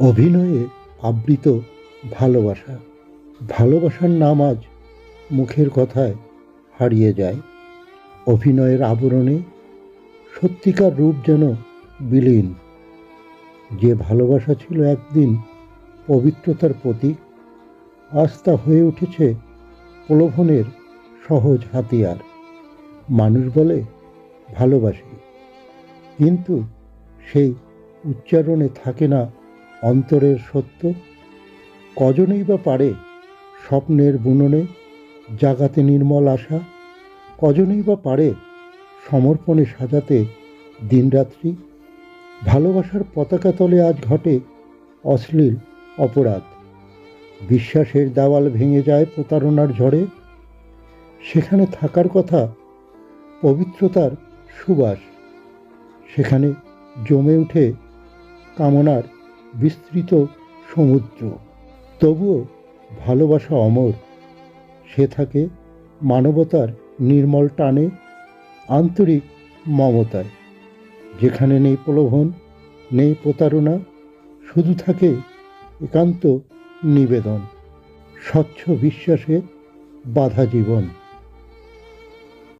অভিনয়ে আবৃত ভালোবাসা। ভালোবাসার নাম আজ মুখের কথায় হারিয়ে যায়। অভিনয়ের আবরণে সত্যিকার রূপ যেন বিলীন। যে ভালোবাসা ছিল একদিন পবিত্রতার প্রতীক আস্থা হয়ে উঠেছে প্রলোভনের সহজ হাতিয়ার। মানুষ বলে ভালোবাসি, কিন্তু সেই উচ্চারণে থাকে না অন্তরের সত্য? কজনেই বা পারে স্বপ্নের বুননে জাগাতে নির্মল আশা? কজনেই বা পারে সমর্পণে সাজাতে দিনরাত্রি? ভালোবাসার পতাকা তলে আজ ঘটে অশ্লীল অপরাধ। বিশ্বাসের দেওয়াল ভেঙে যায় প্রতারণার ঝড়ে। সেখানে থাকার কথা পবিত্রতার সুবাস। সেখানে জমে উঠে কামনার বিস্তৃত সমুদ্র। তবুও ভালোবাসা অমর। সে থাকে মানবতার নির্মল টানে আন্তরিক মমতায়। যেখানে নেই প্রলোভন, নেই প্রতারণা, শুধু থাকে একান্ত নিবেদন। স্বচ্ছ বিশ্বাসে বাধা জীবন।